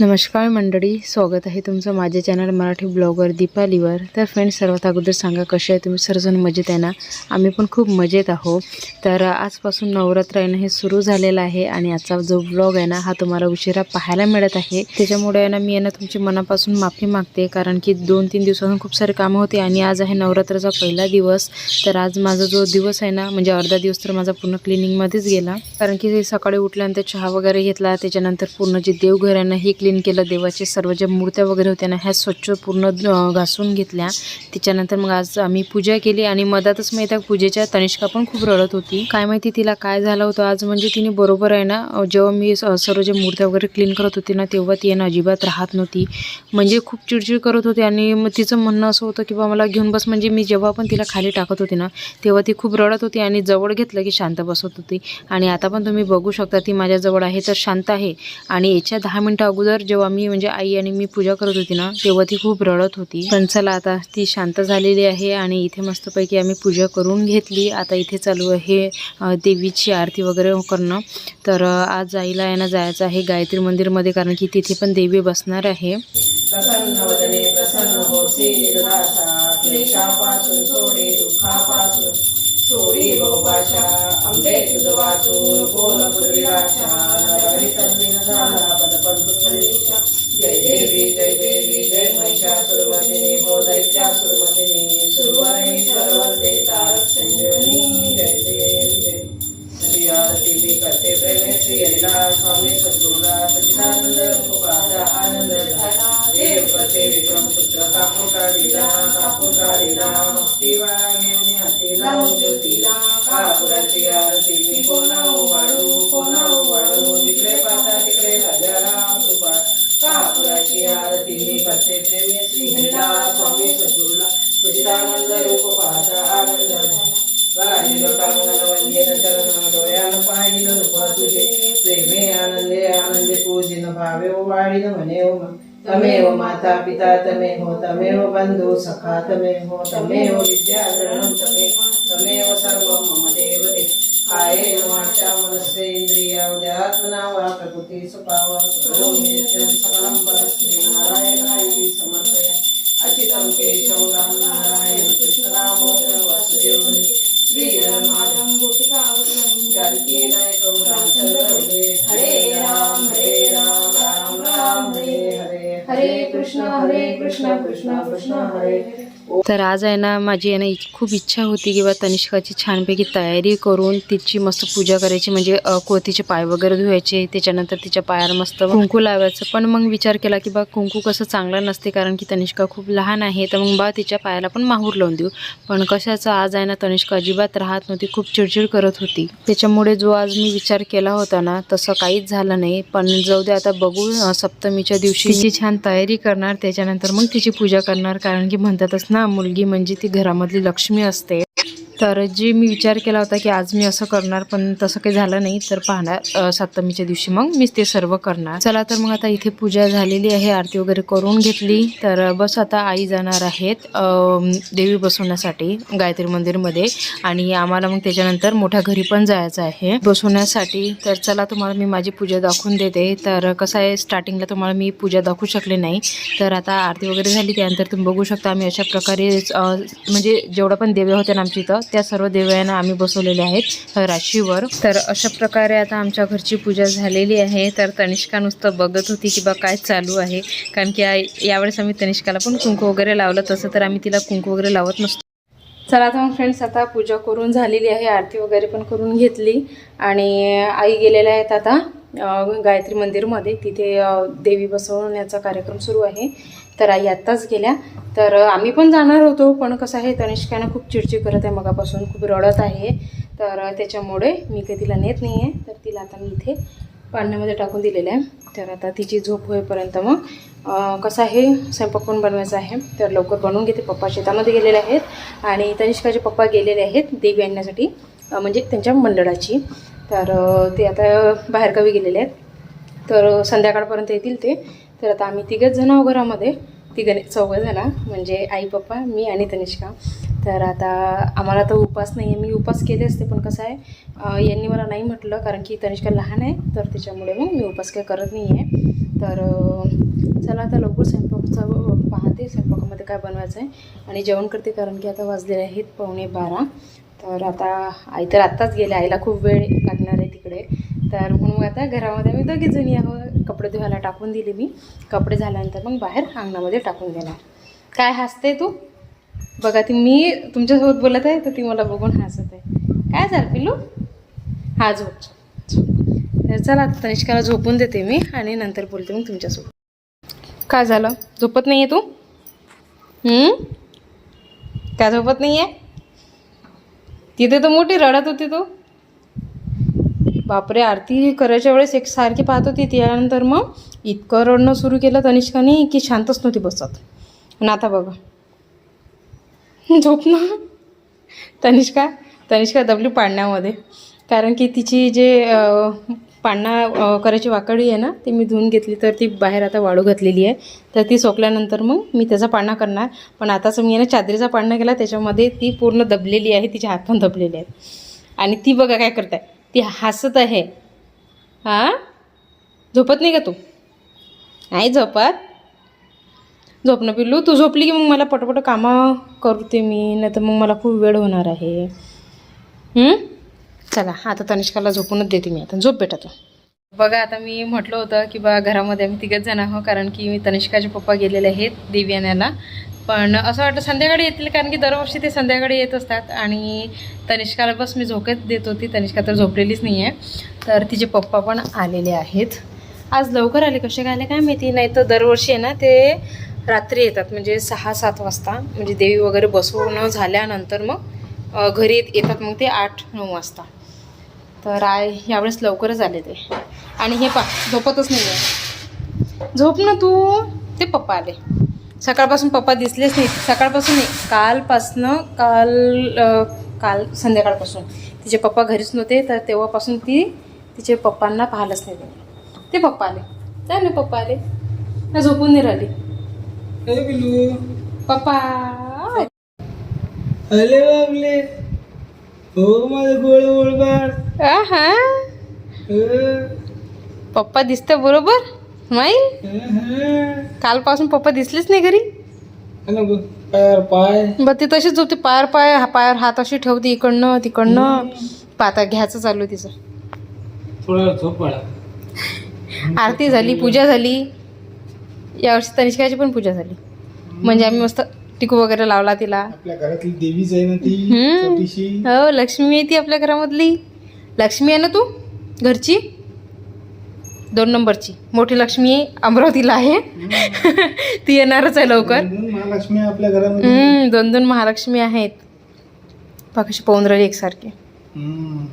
नमस्कार मंडळी स्वागत आहे तुमचं माझ्या चॅनल मराठी ब्लॉगर दीपालीवर. तर फ्रेंड्स सर्वात अगोदर सांगा कसे आहे तुम्ही? सर्वजण मजेत आहे ना? आम्ही पण खूप मजेत आहोत. तर आजपासून नवरात्र येणं हे सुरू झालेलं आहे आणि आजचा जो ब्लॉग आहे ना हा तुम्हाला उशिरा पाहायला मिळत आहे. त्याच्यामुळे ना मी यांना तुमची मनापासून माफी मागते कारण की दोन तीन दिवसातून खूप सारे कामं होते आणि आज आहे नवरात्राचा पहिला दिवस. तर आज माझा जो दिवस आहे ना म्हणजे अर्धा दिवस तर माझा पूर्ण क्लिनिंगमध्येच गेला. कारण की सकाळी उठल्यानंतर चहा वगैरे घेतला त्याच्यानंतर पूर्ण जे देवघर आहे ना हे क्लीन केलं देवाचे सर्व ज्या मूर्त्या वगैरे होत्या ना ह्या स्वच्छ पूर्ण घासून घेतल्या. त्याच्यानंतर मग आज आम्ही पूजा केली आणि मधातच माहिती आहे पूजेच्या तनिष्का पण खूप रडत होती. काय माहिती तिला काय झालं होतं? आज म्हणजे तिने बरोबर आहे ना जेव्हा मी सर्व ज्या मूर्त्या वगैरे क्लीन करत होती ना तेव्हा ती आहे ना अजिबात राहत नव्हती. म्हणजे खूप चिडचिड करत होती आणि मग तिचं म्हणणं असं होतं की बा मला घेऊन बस. म्हणजे मी जेव्हा पण तिला खाली टाकत होती ना तेव्हा ती खूप रडत होती आणि जवळ घेतलं की शांत बसत होती. आणि आता पण तुम्ही बघू शकता ती माझ्याजवळ आहे तर शांत आहे. आणि याच्या दहा मिनटं अगोदर जेव्हा मी म्हणजे आई आणि मी पूजा करत होती ना तेव्हा ती खूप रडत होती. पण चला आता ती शांत झालेली आहे आणि इथे मस्तपैकी आम्ही पूजा करून घेतली. आता इथे चालू आहे देवीची आरती वगैरे करणं. तर आज आईला आहे ना जायचं आहे गायत्री मंदिरमध्ये कारण की तिथे पण देवी बसणार आहे. प्रसन्नवदने प्रसन्न होसी क्लेशापासून सोडे दुःखापासून अंबे तुझ वाचून कोण पूर्विराशा नरहरी तन्मीन झाला आनंदे आनंदे पूजिन भावे वाढीन म्हणे ओ तमेव माता पिता तमे तमेव तमेव बंधू सखा तमेव तमेव विद्याधरणं तमेव तमेव सर्वं मम देव देव कायेन वाचा मनस्सेन्द्रिया उद्यात्मना वा प्रकृति स्वभाव करोमि नित्यं सकलं परस्मै नारायणाय समर्पया। अचितं केशव राम नारायण कृष्ण कृष्ण कृष्ण कृष्ण हरे तर आज आहे ना माझी आहे ना खूप इच्छा होती की बा तनिष्काची छानपैकी तयारी करून तिची मस्त पूजा करायची म्हणजे अ, को तिचे पाय वगैरे धुवायचे त्याच्यानंतर तिच्या पायाला मस्त कुंकू लावायचं. पण मग विचार केला की बा कुंकू कसं चांगलं नसते कारण की तनिष्का खूप लहान आहे तर मग बा तिच्या पायाला पण माहूर लावून देऊ. पण कशाचं आज आहे ना तनिष्का अजिबात राहत नव्हती खूप चिडचिड करत होती. त्याच्यामुळे जो आज मी विचार केला होता ना तसं काहीच झालं नाही. पण जाऊ दे आता बघू सप्तमीच्या दिवशी तिची छान तयारी करणार त्याच्यानंतर मग तिची पूजा करणार कारण की म्हणतातच ना मुलगी म्हणजे ती घरामधली लक्ष्मी असते. तर जे मी विचार केला होता की आज मी असं करणार पण तसं काही झालं नाही तर पाहणार सप्तमीच्या दिवशी. मग मी ते सर्व करणार. चला तर मग आता इथे पूजा झालेली आहे आरती वगैरे करून घेतली. तर बस आता आई जाणार आहेत देवी बसवण्यासाठी गायत्री मंदिरमध्ये. आणि आम्हाला मग त्याच्यानंतर मोठ्या घरी पण जायचं आहे बसवण्यासाठी. तर चला तुम्हाला मी माझी पूजा दाखवून देते. तर कसं आहे स्टार्टिंगला तुम्हाला मी पूजा दाखवू शकले नाही. तर आता आरती वगैरे झाली त्यानंतर तुम्ही बघू शकता आम्ही अशा प्रकारे म्हणजे जेवढं पण देव्या होत्या ना आमच्या इथं त्या सर्व देवयांना आम्ही बसवलेल्या आहेत राशीवर. तर अशा प्रकारे आता आमच्या घरची पूजा झालेली आहे. तर तनिष्का नुसतं बघत होती की बा काय चालू आहे. कारण की यावेळेस आम्ही तनिष्काला पण कुंकू वगैरे लावलं. तसं तर आम्ही तिला कुंकू वगैरे लावत नसतो. चला आता मग फ्रेंड्स आता पूजा करून झालेली आहे. आरती वगैरे पण करून घेतली. आणि आई गेलेल्या आहेत आता गायत्री मंदिरमध्ये. तिथे देवी बसवण्याचा कार्यक्रम सुरू आहे. तर आई आत्ताच गेल्या. तर आम्ही पण जाणार होतो पण कसं आहे तनिष्कानं खूप चिडचिड करत आहे मगापासून खूप रडत आहे. तर त्याच्यामुळे मी काही तिला नेत नाही आहे तर तिला आता मी इथे पाण्यामध्ये टाकून दिलेलं आहे. तर आता तिची झोप होईपर्यंत मग कसं आहे स्वयंपाक पण बनवायचा आहे. तर लवकर बनवून घेते. पप्पा शेतामध्ये गेलेले आहेत. आणि तनिष्काचे पप्पा गेलेले आहेत देवी आणण्यासाठी म्हणजे त्यांच्या मंडळाची. तर ते आता बाहेरगावी गेलेले आहेत. तर संध्याकाळपर्यंत येतील ते. तर आता आम्ही तिघंच जण आहो घरामध्ये. तिघं चौघं जण म्हणजे आई पप्पा मी आणि तनिष्का. तर आता आम्हाला तर उपास नाही आहे मी उपास केले असते पण कसं आहे यांनी मला नाही म्हटलं कारण की तनिष्का लहान आहे तर त्याच्यामुळे मग मी उपास काय करत नाही आहे तर चला आता लवकर स्वयंपाकचा पाहते स्वयंपाकामध्ये काय बनवायचं आहे आणि जेवण करते कारण की आता वाजलेले आहेत पावणे बारा. तर आता आई तर आत्ताच गेले. आईला खूप वेळ लागणार आहे तिकडे. तर म्हणून मग आता घरामध्ये आम्ही दोघी जुनी आहोत. कपडे धुवायला टाकून दिले मी. कपडे झाल्यानंतर मग बाहेर अंगणामध्ये टाकून देणार. काय हसते तू? बघा ती मी तुमच्यासोबत बोलत आहे तर ती मला बघून हसत आहे. काय झालं पिलू हा झोप तर चला आता तनिष्काला झोपून देते मी आणि नंतर बोलते मग तुमच्यासोबत. काय झालं? झोपत नाही आहे तू काय झोपत नाही आहे तिथे तर मोठी रडत होती तू. बापरे आरती करायच्या वेळेस एक सारखी पाहत होती त्यानंतर मग इतकं रडणं सुरू केलं तनिष्काने की शांतच नव्हती बसत. आणि आता बघा. झोप ना. तनिष्का तनिष्का दबली पाळण्यामध्ये. कारण की तिची जे पाडणा पाळणा करायची वाकडी आहे ना ती मी धुवून घेतली तर ती बाहेर आता वाळू घातलेली आहे. तर ती सोकल्यानंतर मग मी त्याचा पाळणा करणार. पण आताच मी ना चादरीचा पाळणा केला त्याच्यामध्ये ती पूर्ण दबलेली आहे तिचे हात पण दबलेले आहेत. आणि ती बघा काय करताय. ती हसत आहे. हां? झोपत नाही का तू? नाही झोपत. झोपणं पिल्लू तू झोपली की मग मला पटपट कामं करते मी नाही तर मग मला खूप वेळ होणार आहे. चला आता तनिष्काला झोपूनच देते मी. आता झोप बेटा तू. बघा आता मी म्हटलं होतं की बा घरामध्ये आम्ही तिघंच जण आहो कारण की मी तनिष्काचे पप्पा गेलेले आहेत देवी आणायला पण असं वाटतं संध्याकाळी येतील कारण की दरवर्षी ते संध्याकाळी येत असतात. आणि तनिष्काला बस मी झोकेत देत होती. तनिष्का तर झोपलेलीच नाही आहे तर तिचे पप्पा पण आलेले आहेत. आज लवकर आले. कसे काय आले काय माहिती? नाही तर दरवर्षी आहे ना ते रात्री येतात. म्हणजे सहा सात वाजता. म्हणजे देवी वगैरे बसवणं झाल्यानंतर मग घरी येत- येतात मग ते आठ नऊ वाजता. तर आय यावेळेस लवकरच आले ते. आणि हे पा झोपतच नाही आहे झोप ना तू. ते पप्पा आले. सकाळपासून पप्पा दिसलेच नाही सकाळपासून नाही कालपासनं काल काल संध्याकाळपासून. तिचे पप्पा घरीच नव्हते तर तेव्हापासून ती तिचे पप्पांना पाहिलंच नाही तिने ते पप्पा आले. काय नाही पप्पा आले. ना झोपून नाही राहिली. पप्पा. अरे बाबले. हो माझं गोळ गोळ बाळ पप्पा दिसतं बरोबर? अहं. कालपासून पप्पा दिसलेच नाही घरी. पायावर पाय बरं ती तशीच झोपते. पायावर पाय हा पायावर हात अशी ठेवते इकडनं तिकडनं. पाता घ्यायचं चालू तिचं. थोडा झोप आरती झाली पूजा झाली. यावर्षी तनिष्काची पण पूजा झाली. म्हणजे आम्ही मस्त टिकू वगैरे लावला तिला. आपल्या घरातली देवीच आहे ना ती हम्म. छोटीशी. हो लक्ष्मी आहे ती आपल्या घरामधली. लक्ष्मी आहे ना तू? घरची? दोन नंबरची. मोठी लक्ष्मी अमरावतीला आहे. ती येणारच आहे लवकर. म्हणून महालक्ष्मी आहे आपल्या घरामध्ये. हम्म, दोन दोन महालक्ष्मी आहेत. पाकशी पाहून राहिली एकसारखी. हम्म.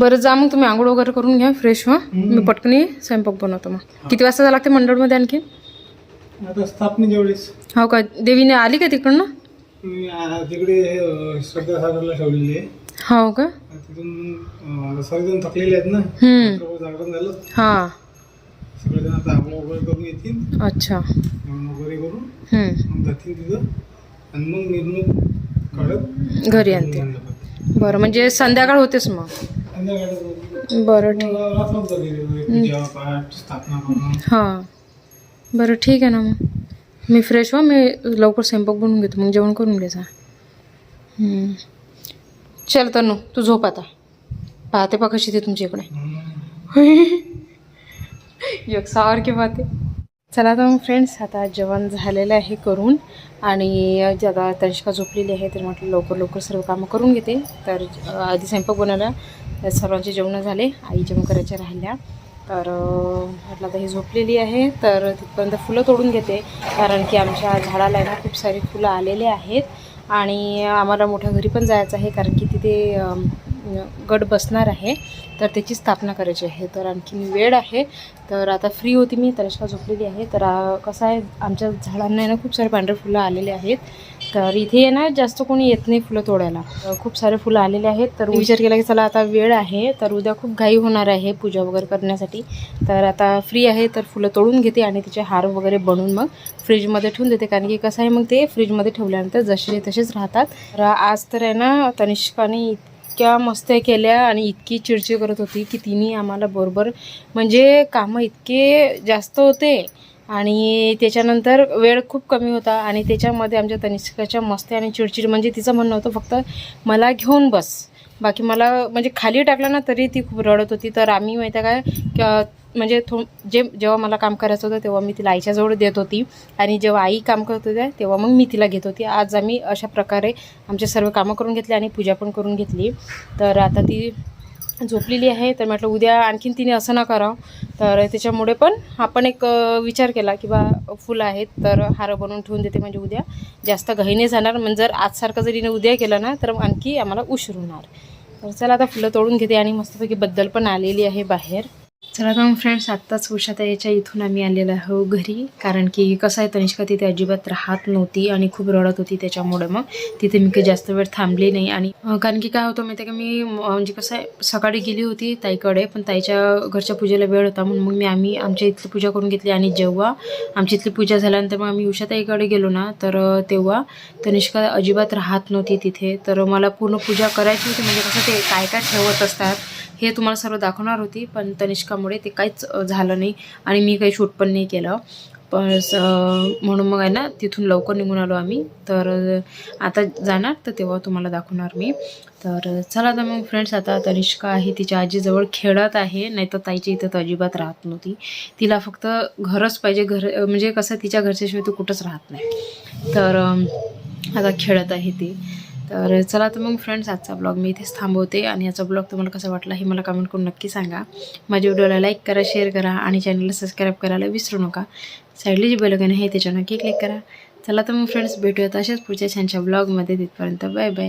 बरं जा मग तुम्ही आंघोळ वगैरे करून घ्या फ्रेश व्हा. मी पटकनी स्वयंपाक बनवतो मग. किती वाजता जावं लागते मंडळमध्ये आणखी? आता स्थापने जेवढेच. हो का? देवीने आली का तिकडनं? मी, आ, तिकडे अं, ठेवलेली आहे. हो का? तिथून सगळेजण थकलेले आहेत ना. हम्म, रात्रभर जागरण झालं. हां. सगळेजण आता आंघोळ वगैरे करून येतील. अच्छा. जेवण वगैरे करून. हम्म, मग जातील तिथं. आणि मग काढत घरी आणते बरं म्हणजे संध्याकाळ होतेच मग. संध्याकाळी बरं ठीक. रात्रच झाली पूजा पाठ स्थापना करणं हां. बरं ठीक आहे ना मग. मी फ्रेश व्हा मी लवकर स्वयंपाक बनवून घेतो. मग जेवण करून घ्यायचा हम्म. चल तनू तू झोप आता. पाहते पा कशी ते तुमच्या इकडे. एक सारखे पाहते. चला आता मग फ्रेंड्स आता जेवण झालेलं आहे करून आणि आता तनिष्का झोपलेली आहे तर म्हटलं लवकर लवकर सर्व कामं करून घेते. तर आधी स्वयंपाक बनवला तर सर्वांचे जेवणं झाले आई जेवण करायच्या राहिल्या. तर म्हटलं आता ही झोपलेली आहे तर तिथपर्यंत फुलं तोडून घेते. कारण की आमच्या झाडाला ना खूप सारी फुलं आलेले आहेत. आणि आम्हाला मोठ्या घरी पण जायचं आहे कारण की तिथे गट बसणार आहे. तर त्याची स्थापना करायची आहे. तर आणखी वेळ आहे. तर आता फ्री होती मी तनिष्का झोपलेली आहे. तर कसं आहे आमच्या झाडांना ना खूप सारे पांढरे फुलं आलेले आहेत. तर इथे आहे ना जास्त कोणी येत नाही फुलं तोडायला. खूप सारे फुलं आलेले आहेत. तर विचार केला की चला आता वेळ आहे तर उद्या खूप घाई होणार आहे पूजा वगैरे करण्यासाठी. तर आता फ्री आहे तर फुलं तोडून घेते आणि तिचे हार वगैरे बनवून मग फ्रीजमध्ये ठेवून देते. कारण की कसं आहे मग ते फ्रीजमध्ये ठेवल्यानंतर जसे तसेच राहतात. तर आज तर आहे ना तनिष्काने इतक्या मस्त केल्या आणि इतकी चिडचिड करत होती की तिने आम्हाला बरोबर म्हणजे कामं इतके जास्त होते. आणि त्याच्यानंतर वेळ खूप कमी होता आणि त्याच्यामध्ये आमच्या तनिष्काच्या मस्ती आणि चिडचिड म्हणजे तिचं म्हणणं होतं फक्त मला घेऊन बस. बाकी मला म्हणजे खाली टाकलं ना तरी ती खूप रडत होती. तर आम्ही माहिती आहे काय म्हणजे थो जे जेव्हा मला काम करायचं होतं तेव्हा मी तिला आईच्याजवळ देत होती. आणि जेव्हा आई काम करत होत्या तेव्हा मग मी तिला घेत होती. आज आम्ही अशा प्रकारे आमचे सर्व कामं करून घेतली आणि पूजा पण करून घेतली. तर आता ती झोपलेली आहे तर म्हटलं उद्या आणखीन तिने असं ना करावं. तर त्याच्यामुळे पण आपण एक विचार केला की बा फुलं आहेत तर हार बनवून ठेवून देते म्हणजे उद्या. जास्त घाई नाही जाणार म्हणजे जर आजसारखं जर तिने उद्या केलं ना तर आणखी आम्हाला उशीर होणार. तर चला आता फुलं तोडून घेते आणि मस्तपैकी बद्दल पण आलेली आहे बाहेर. चला तर मग फ्रेंड्स आत्ताच उषाता याच्या इथून आम्ही आलेलो आहो घरी. कारण की कसं आहे तनिष्का तिथे अजिबात राहत नव्हती आणि खूप रडत होती त्याच्यामुळे मग. तिथे मी काही जास्त वेळ थांबली नाही. आणि कारण की काय होतं माहिती आहे का मी म- म्हणजे कसं आहे सकाळी गेली होती ताईकडे पण ताईच्या घरच्या पूजेला वेळ होता म्हणून मग मी आम्ही आमच्या इथली पूजा करून घेतली. आणि जेव्हा आमची इथली पूजा झाल्यानंतर मग आम्ही उषाताईकडे गेलो ना तर तेव्हा तनिष्का अजिबात राहत नव्हती तिथे. तर मला पूर्ण पूजा करायची होती. म्हणजे कसं ते काय काय ठेवत असतात हे तुम्हाला सर्व दाखवणार होती पण तनिष्कामुळे ते काहीच झालं नाही आणि मी काही शूट पण नाही केलं. पण स- म्हणून मग आहे ना तिथून लवकर निघून आलो आम्ही. तर आता जाणार तर तेव्हा तुम्हाला दाखवणार मी. तर चला आता मग फ्रेंड्स आता तनिष्का आहे तिच्या आजीजवळ खेळत आहे नाही तर ताईच्या इथं तर अजिबात राहत नव्हती. तिला फक्त घरच पाहिजे घर म्हणजे कसं तिच्या घरच्याशिवाय ती कुठंच राहत नाही. तर आता खेळत आहे ती. तर चला तर मग फ्रेंड्स आजचा ब्लॉग मी इथेच थांबवते आणि याचा ब्लॉग तुम्हाला कसा वाटला हे मला कमेंट करून नक्की सांगा. माझ्या व्हिडिओला लाईक करा शेअर करा आणि चॅनलला सबस्क्राईब करायला विसरू नका. साईडली जी बलगन आहे त्याच्यावर नक्की क्लिक करा. चला तर मग फ्रेंड्स भेटूयात अशाच पुढच्या छानच्या ब्लॉगमध्ये तिथपर्यंत बाय बाय